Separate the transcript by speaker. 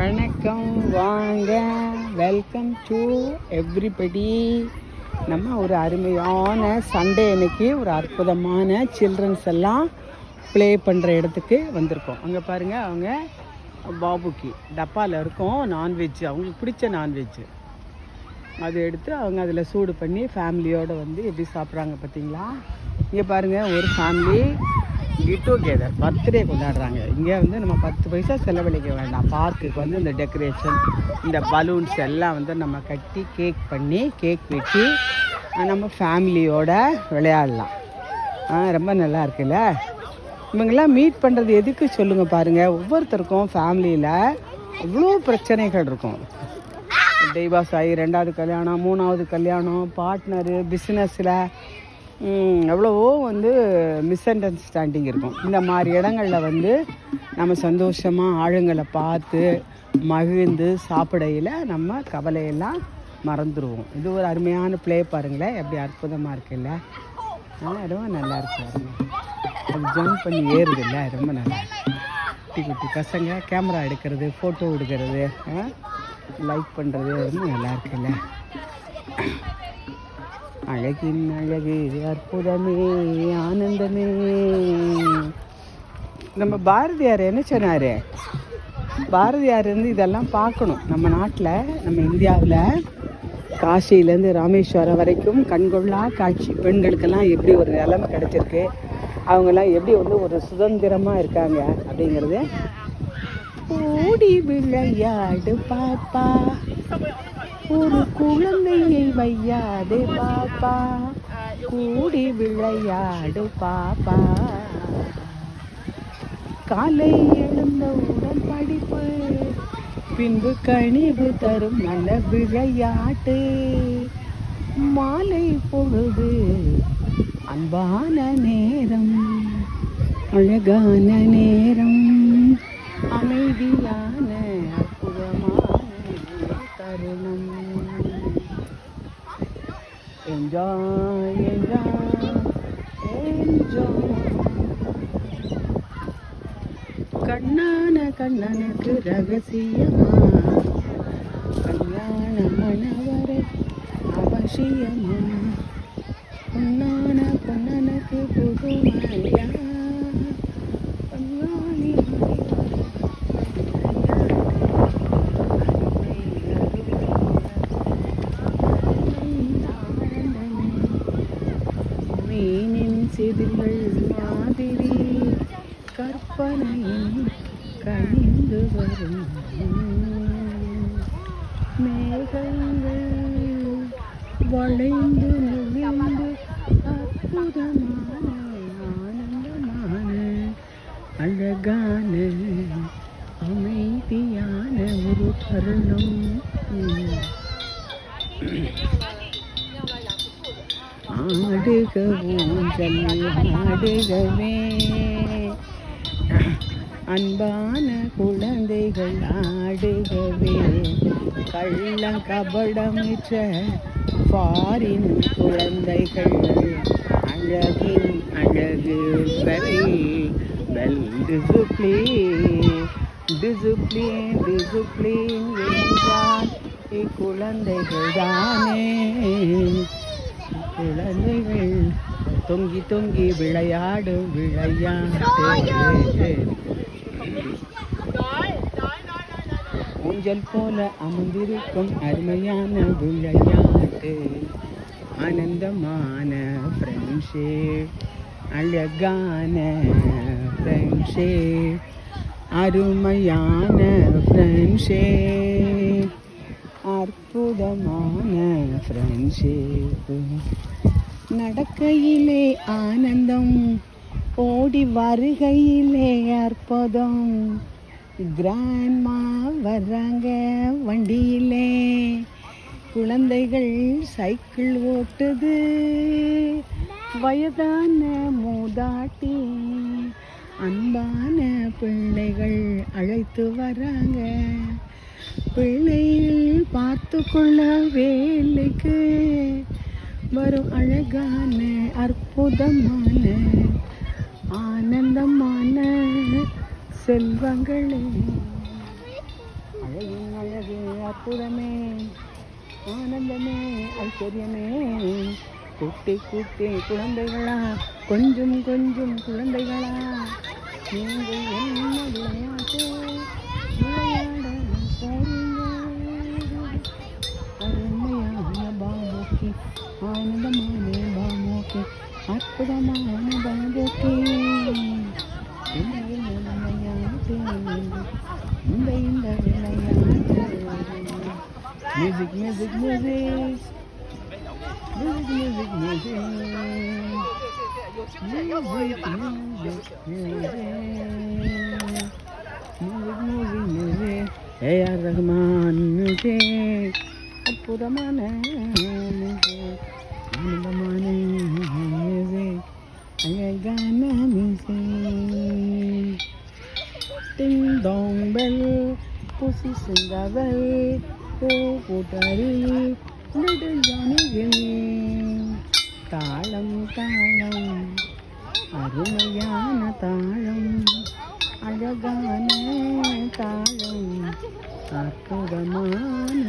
Speaker 1: வணக்கம் வாங்க. Welcome to everybody நம்ம ஒரு அருமையான சண்டே அன்னைக்கு ஒரு அற்புதமான சில்ட்ரன்ஸ் எல்லாம் ப்ளே பண்ணுற இடத்துக்கு வந்திருக்கோம். அங்கே பாருங்கள் அவங்க பாபுக்கு டப்பாவில் இருக்கும் நான்வெஜ் அவங்களுக்கு பிடிச்ச நான்வெஜ் அது எடுத்து அவங்க அதில் சூடு பண்ணி ஃபேமிலியோடு வந்து எப்படி சாப்பிட்றாங்க பார்த்தீங்களா இங்கே பாருங்கள் ஒரு ஃபேமிலி கெட் டுகெதர் பர்த்டே கொண்டாடுறாங்க. இங்கே வந்து நம்ம பத்து பைசா செலவழிக்க வேண்டாம். பார்க்குக்கு வந்து இந்த டெக்கரேஷன் இந்த பலூன்ஸ் எல்லாம் வந்து நம்ம கட்டி கேக் பண்ணி கேக் வெட்டி நம்ம ஃபேமிலியோட விளையாடலாம். ஆ ரொம்ப நல்லா இருக்குல்ல? இவங்கெல்லாம் மீட் பண்ணுறது எதுக்கு சொல்லுங்கள் பாருங்கள் ஒவ்வொருத்தருக்கும் ஃபேமிலியில் அவ்வளோ பிரச்சனைகள் இருக்கும். டைவாஸ் ஆகி ரெண்டாவது கல்யாணம் மூணாவது கல்யாணம் பார்ட்னரு பிஸ்னஸில் எவ்வளவோ வந்து மிஸ் அண்டர்ஸ்டாண்டிங் இருக்கும். இந்த மாதிரி இடங்களில் வந்து நம்ம சந்தோஷமாக ஆளுங்களை பார்த்து மகிழ்ந்து சாப்பிடையில் நம்ம கவலையெல்லாம் மறந்துடுவோம் இது ஒரு அருமையான ப்ளே பாருங்களேன். எப்படி அற்புதமாக இருக்குல்ல? ஆ, ரொம்ப நல்லா இருக்கு பாருங்க. அது ஜம்ப் பண்ணி ஏறுதுல்ல? ரொம்ப நல்லா குட்டி குட்டி பசங்க கேமரா எடுக்கிறது ஃபோட்டோ எடுக்கிறது லைக் பண்ணுறது ரொம்ப நல்லா இருக்குல்ல? அழகின் அழகு அற்புதமே ஆனந்தமே. நம்ம பாரதியார் என்ன சொன்னார்? பாரதியார் வந்து இதெல்லாம் பார்க்கணும். நம்ம நாட்டில் நம்ம இந்தியாவில் காசியிலேருந்து ராமேஸ்வரம் வரைக்கும் கண்கொள்ளா காட்சி பெண்களுக்கெல்லாம் எப்படி ஒரு நிலைமை கிடச்சிருக்கு? அவங்கெல்லாம் எப்படி வந்து ஒரு சுதந்திரமாக இருக்காங்க அப்படிங்கிறது. ஓடி விளையாடு பாப்பா. ஒரு குழந்தையை வையாது பாப்பா. கூடி விளையாடு பாப்பா. காலை எழுந்தவுடன் படிப்பு பின்பு கனிவு தரும் நல்ல விளையாட்டு. மாலை பொழுது அன்பான நேரம் அழகான நேரம். என்ஜாய் என்ஜாய் என்ஜாய் கண்ணான கண்ணனுக்கு ரகசியமா கல்யாண மணவரை அவசியமா பொன்னான பொன்னனுக்கு புதுமையா மீனின் செதில்கள் மாதிரி கற்பனையில் கணிந்து வரும் மேகங்கள் வளைந்து நெளிந்து அற்புதமான ஆனந்தமான அழகான அமைதியான ஒரு தருணம் ஆடுக ஊஞ்சல் ஆடுகவே அன்பான குழந்தைகள் ஆடுகவே. கள்ளம் கபடமிச்ச பாரின் குழந்தைகள். அழகின் அழகு சரி. வெல் டிசிப்ளின் டிசிப்ளின் டிசிப்ளின் என்றால் இக்குழந்தைகள் தானே. குழந்தைகள் தொங்கி தொங்கி விளையாடும் விளையாட்டு. ஊஞ்சல் போல அமர்ந்திருக்கும் அருமையான விளையாட்டு. ஆனந்தமான ஃப்ரெண்ட்ஷிப் அழகான ஃப்ரெண்ட்ஷிப் அருமையான ஃப்ரெண்ட்ஷிப் அற்புதமான ஃப்ரெண்ட்ஷிப் நடக்கையிலே ஆனந்தம் ஓடி வருகையிலே அற்புதம் கிராண்ட்மா வர்றாங்க வண்டியிலே குழந்தைகள் சைக்கிள் ஓட்டுது வயதான மூதாட்டி அன்பான பிள்ளைகள் அழைத்து வராங்க பிள்ளையில் பார்த்து கொள்ள வேலைக்கு வரும் அழகான அற்புதமான ஆனந்தமான செல்வங்களே. அழகின் அழகே அற்புதமே ஆனந்தமே ஐஸ்வர்யமே. குட்டி குட்டி குழந்தைகளா கொஞ்சம் கொஞ்சம் குழந்தைகளா. நீங்கள் என்ன விளையாட்டு ஆனந்தமான பாபோக்கி அற்புதமான பாபோக்கி இந்த இந்த விளையாட்டு இந்த இந்த விளையாட்டு music music music music music music music music music music A R Rahman music the. Ding dong bell, pussy sing a bell, oh, pottery, little Johnny Gimme. தாளம் தாளம் அருமையான தாளம் അഴകാന താളം അർപ്പുതമാന